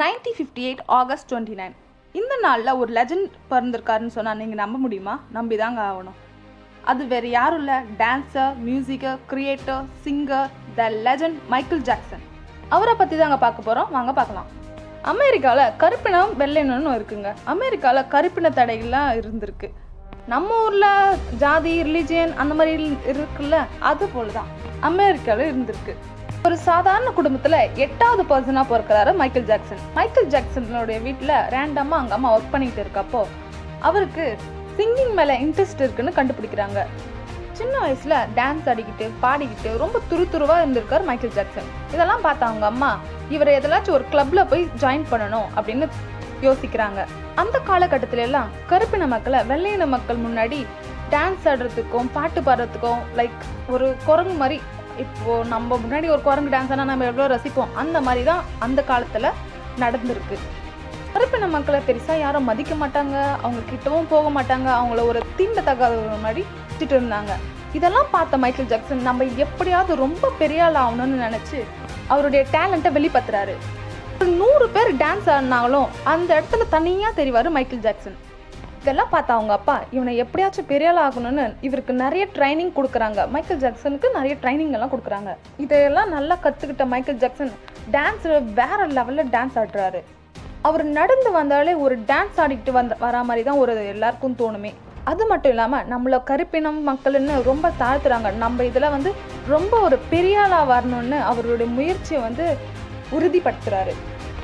Nineteen fifty eight August twenty nine இந்த நாளில் ஒரு லெஜண்ட் பிறந்திருக்காருன்னு சொன்னால் நீங்கள் நம்ப முடியுமா? நம்பி தாங்க ஆகணும். அது வேறு யாரும் இல்லை. Dancer musician creator singer the legend Michael Jackson அவரை பற்றி தாங்க பார்க்க போகிறோம் வாங்க பார்க்கலாம். அமெரிக்காவில் கருப்பினம் வெள்ளைனன்னு இருக்குங்க. அமெரிக்காவில் கருப்பின தடைகள்லாம் இருந்திருக்கு. நம்ம ஊரில் ஜாதி ரிலிஜியன் அந்த மாதிரி இருக்குல்ல? அது போல தான் அமெரிக்காவில் இருந்திருக்கு. ஒரு சாதாரண குடும்பத்தில் எட்டாவது பர்சனாக பிறக்கிறாரு மைக்கேல் ஜாக்சன் மைக்கேல் ஜாக்சனுடைய வீட்டில் ரேண்டமா அங்கே அம்மா ஒர்க் பண்ணிட்டு இருக்கப்போ அவருக்கு சிங்கிங் மேலே இன்ட்ரெஸ்ட் இருக்குன்னு கண்டுபிடிக்கிறாங்க. சின்ன வயசுல டான்ஸ் ஆடிக்கிட்டு பாடிக்கிட்டு ரொம்ப துருதுருவா இருந்திருக்காரு மைக்கேல் ஜாக்சன் இதெல்லாம் பார்த்த அவங்க அம்மா இவரை எதாச்சும் ஒரு கிளப்ல போய் ஜாயின் பண்ணணும் அப்படின்னு யோசிக்கிறாங்க. அந்த காலகட்டத்தில எல்லாம் கருப்பின மக்களை வெள்ளையின மக்கள் முன்னாடி டான்ஸ் ஆடுறதுக்கும் பாட்டு பாடுறதுக்கும் லைக் ஒரு குரங்கு மாதிரி இப்போ நம்ம முன்னாடி ஒரு குரங்கு டான்ஸ் ஆனால் நம்ம எவ்வளோ ரசிப்போம்? அந்த மாதிரி தான் அந்த காலத்தில் நடந்திருக்கு. கருப்பின மக்களை பெருசாக யாரும் மதிக்க மாட்டாங்க. அவங்க கிட்டவும் போக மாட்டாங்க. அவங்கள ஒரு தீண்டத்தகாத மாதிரி திட்டு இருந்தாங்க. இதெல்லாம் பார்த்த மைக்கேல் ஜாக்சன் நம்ம எப்படியாவது ரொம்ப பெரிய ஆள் ஆகணும்னு நினச்சி அவருடைய டேலண்ட்டை வெளிப்படுத்துறாரு. நூறு பேர் டான்ஸ் ஆடினாலும் அந்த இடத்துல தனியாக தெரிவார் மைக்கேல் ஜாக்சன். இதெல்லாம் பார்த்தா அவங்க அப்பா இவனை எப்படியாச்சும் பெரிய ஆள் ஆகணும்னு இவருக்கு நிறைய ட்ரைனிங் கொடுக்குறாங்க. மைக்கேல் ஜாக்சனுக்கு நிறைய ட்ரைனிங் எல்லாம் கொடுக்குறாங்க. இதையெல்லாம் நல்லா கற்றுக்கிட்ட மைக்கேல் ஜாக்சன் டான்ஸ் வேற லெவலில் டான்ஸ் ஆடுறாரு. அவர் நடந்து வந்தாலே ஒரு டான்ஸ் ஆடிக்கிட்டு வந்த வரா மாதிரி தான் ஒரு எல்லாருக்கும் தோணுமே. அது மட்டும் இல்லாமல் நம்மள கருப்பினம் மக்கள்னு ரொம்ப தாழ்த்துறாங்க. நம்ம இதில் வந்து ரொம்ப ஒரு பெரியாளாக வரணும்னு அவருடைய முயற்சியை வந்து உறுதிப்படுத்துகிறாரு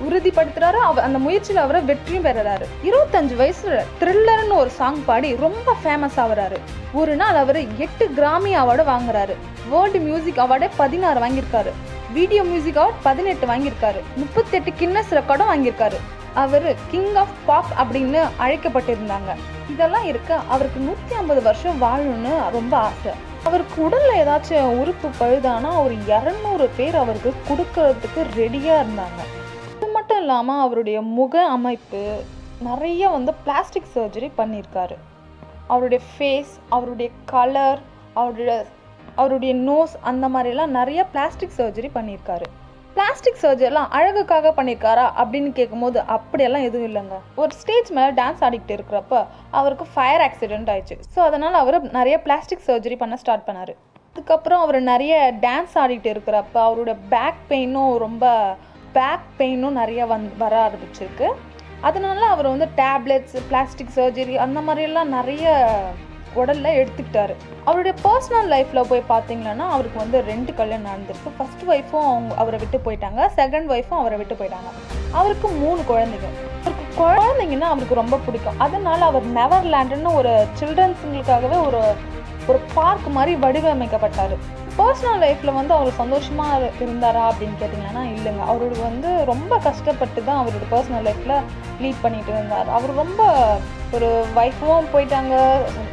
உறுதிப்படுத்துறாரு. அவ அந்த முயற்சியில் அவரை வெற்றியும் பெறுறாரு. இருபத்தஞ்சு வயசுல த்ரில்லர்னு ஒரு சாங் பாடி ரொம்ப ஃபேமஸ் ஆகுறாரு. ஒரு நாள் அவர் எட்டு கிராமி அவார்டு வாங்குறாரு. வேர்ல்டு மியூசிக் அவார்டே பதினாறு வாங்கியிருக்காரு. வீடியோ மியூசிக் அவார்ட் பதினெட்டு வாங்கியிருக்காரு. முப்பத்தெட்டு கின்னஸ் ரெக்கார்டும் வாங்கியிருக்காரு. அவர் கிங் ஆஃப் பாப் அப்படின்னு அழைக்கப்பட்டிருந்தாங்க. இதெல்லாம் இருக்க அவருக்கு நூற்றி ஐம்பது வருஷம் வாழணும்னு ரொம்ப ஆசை. அவருக்கு உடலில் ஏதாச்சும் உறுப்பு பழுதானா ஒரு இரநூறு பேர் அவருக்கு கொடுக்கறதுக்கு ரெடியாக இருந்தாங்க. இல்லாமல் அவருடைய முக அமைப்பு நிறைய வந்து பிளாஸ்டிக் சர்ஜரி பண்ணியிருக்காரு. அவருடைய ஃபேஸ் அவருடைய கலர் அவருடைய அவருடைய நோஸ் அந்த மாதிரிலாம் நிறைய பிளாஸ்டிக் சர்ஜரி பண்ணியிருக்காரு. பிளாஸ்டிக் சர்ஜரிலாம் அழகுக்காக பண்ணியிருக்காரா அப்படின்னு கேட்கும்போது அப்படியெல்லாம் எதுவும் இல்லைங்க. ஒரு ஸ்டேஜ் மேலே டான்ஸ் ஆடிக்கிட்டு இருக்கிறப்ப அவருக்கு ஃபயர் ஆக்சிடென்ட் ஆயிடுச்சு. ஸோ அதனால் அவர் நிறைய பிளாஸ்டிக் சர்ஜரி பண்ண ஸ்டார்ட் பண்ணார். அதுக்கப்புறம் அவர் நிறைய டான்ஸ் ஆடிக்கிட்டு இருக்கிறப்ப அவரோட பேக் பெயினும் ரொம்ப பேக் பெயினும் நிறைய வந் வர ஆரம்பிச்சிருக்கு. அதனால அவர் வந்து டேப்லெட்ஸ் பிளாஸ்டிக் சர்ஜரி அந்த மாதிரியெல்லாம் நிறைய உடலில் எடுத்துக்கிட்டாரு. அவருடைய பர்சனல் லைஃப்பில் போய் பார்த்தீங்கன்னா அவருக்கு வந்து ரெண்டு கல்யாணம் நடந்திருக்கு. ஃபர்ஸ்ட் ஒய்ஃபும் அவங்க அவரை விட்டு போயிட்டாங்க. செகண்ட் ஒய்ஃபும் அவரை விட்டு போயிட்டாங்க. அவருக்கு மூணு குழந்தைங்க அவருக்கு குழந்தைங்கன்னா அவருக்கு ரொம்ப பிடிக்கும். அதனால அவர் நெவர்லேண்டுன்னு ஒரு சில்ட்ரன்ஸுங்களுக்காகவே ஒரு ஒரு பார்க் மாதிரி வடிவமைக்கப்பட்டார். பர்சனல் லைஃப்பில் வந்து அவர் சந்தோஷமாக இருந்தாரா அப்படின்னு கேட்டிங்கன்னா இல்லைங்க. அவரோட வந்து ரொம்ப கஷ்டப்பட்டு தான் அவரோட பர்சனல் லைஃப்பில் லீட் பண்ணிட்டு இருந்தார். அவர் ரொம்ப ஒரு ஒய்ஃபும் போயிட்டாங்க.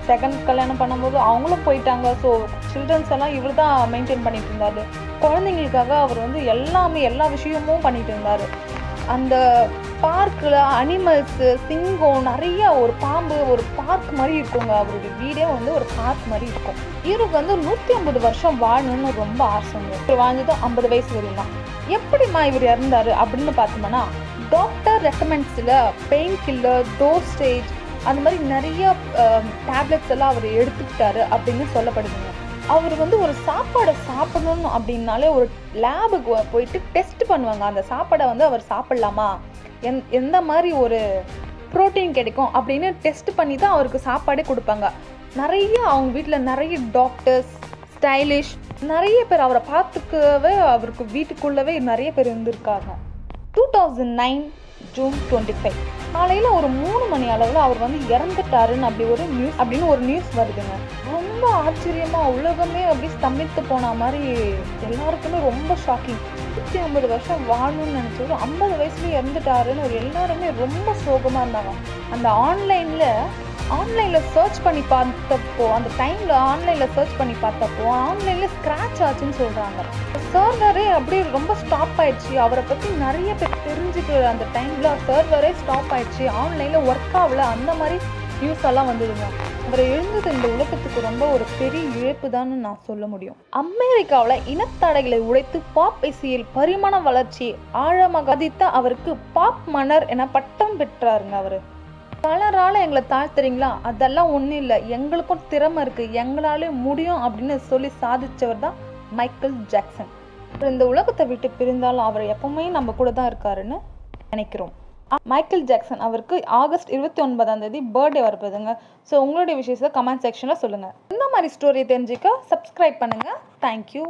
செகண்ட் கல்யாணம் பண்ணும்போது அவங்களும் போயிட்டாங்க. ஸோ சில்ட்ரன்ஸ் எல்லாம் இவர் தான் மெயின்டைன் பண்ணிட்டு இருந்தார். குழந்தைங்களுக்காக அவர் வந்து எல்லாமே எல்லா விஷயமும் பண்ணிட்டு இருந்தார். அந்த பார்க்கில் அனிமல்ஸு சிங்கம் நிறைய ஒரு பாம்பு ஒரு பார்க் மாதிரி இருக்குங்க. அவருடைய வீடே வந்து ஒரு பார்க் மாதிரி இருக்கும். இவருக்கு வந்து நூற்றி ஐம்பது வருஷம் வாழணும்னு ரொம்ப ஆசைங்க. இவர் வாழ்ந்தது ஐம்பது வயசு வரையும் தான் எப்படிம்மா இவர் இறந்தாரு அப்படின்னு பார்த்தோம்னா டாக்டர் ரெக்கமெண்ட்ஸில் பெயின் கில்லர் டோர் ஸ்டேஜ் அந்த மாதிரி நிறைய டேப்லெட்ஸ் எல்லாம் அவர் எடுத்துக்கிட்டாரு அப்படின்னு சொல்லப்படுதுங்க. அவர் வந்து ஒரு சாப்பாடை சாப்பிடணும் அப்படின்னாலே ஒரு லேபுக்கு போயிட்டு டெஸ்ட் பண்ணுவாங்க. அந்த சாப்பாடை வந்து அவர் சாப்பிட்லாமா? எந் எந்த மாதிரி ஒரு ப்ரோட்டீன் கிடைக்கும் அப்படின்னு டெஸ்ட் பண்ணி தான் அவருக்கு சாப்பாடே கொடுப்பாங்க. நிறைய அவங்க வீட்டில் நிறைய டாக்டர்ஸ் ஸ்டைலிஷ் நிறைய பேர் அவரை பார்த்துக்கவே அவருக்கு வீட்டுக்குள்ளவே நிறைய பேர் இருந்திருக்காங்க. Two thousand nine June twenty five. காலையில் ஒரு மூணு மணி அளவில் அவர் வந்து இறந்துட்டாருன்னு அப்படி ஒரு நியூஸ் அப்படின்னு ஒரு நியூஸ் வருதுங்க. ரொம்ப ஆச்சரியமாக உலகமே அப்படி ஸ்தம்பித்து போன மாதிரி எல்லாருக்குமே ரொம்ப ஷாக்கிங் நூற்றி ஐம்பது வருஷம் வாழணும்னு நினச்சவர் ஐம்பது வயசுலேயே இறந்துட்டாருன்னு ஒரு எல்லாருமே ரொம்ப சோகமாக இருந்தாங்க. அந்த ஆன்லைனில் ஆன்லைனில் சர்ச் பண்ணி பார்த்தப்போ அந்த டைமில் ஆன்லைனில் சர்ச் பண்ணி பார்த்தப்போ ஆன்லைனில் ஸ்க்ராட்ச் ஆச்சுன்னு சொல்கிறாங்க சர்வரே அப்படியே ரொம்ப ஸ்டாப் ஆயிடுச்சு. அவரை பற்றி நிறைய பேர் தெரிஞ்சுக்கிற அந்த டைமில் சர்வரே ஸ்டாப் ஆயிடுச்சு. ஆன்லைனில் ஒர்க் ஆகல. அந்த மாதிரி நியூஸ் எல்லாம் வந்ததுங்க. அவரை எழுந்தது இந்த உலகத்துக்கு ரொம்ப ஒரு பெரிய இழப்பு தான் நான் சொல்ல முடியும். அமெரிக்காவில் இனத்தடைகளை உடைத்து பாப் இசையில் பரிமாண வளர்ச்சி ஆழமாக அதித்த அவருக்கு பாப் மன்னர் என பட்டம் பெற்றாருங்க அவர். கலரால எங்களை தாழ்த்துறீங்களா? அதெல்லாம் ஒன்றும் இல்லை. எங்களுக்கும் திறமை இருக்கு. எங்களாலே முடியும் அப்படின்னு சொல்லி சாதிச்சவர் தான் மைக்கேல் ஜாக்சன். இந்த உலகத்தை விட்டு பிரிந்தாலும் அவர் எப்பவுமே நம்ம கூட தான் இருக்காருன்னு நினைக்கிறோம். மைக்கேல் ஜாக்சன் அவருக்கு ஆகஸ்ட் இருபத்தி ஒன்பதாம் தேதி பர்த்டே வரப்போதுங்க ஸோ உங்களுடைய விஷயத்தை கமெண்ட் செக்ஷனில் சொல்லுங்கள் இந்த மாதிரி ஸ்டோரியை தெரிஞ்சுக்க சப்ஸ்கிரைப் பண்ணுங்கள் தேங்க்யூ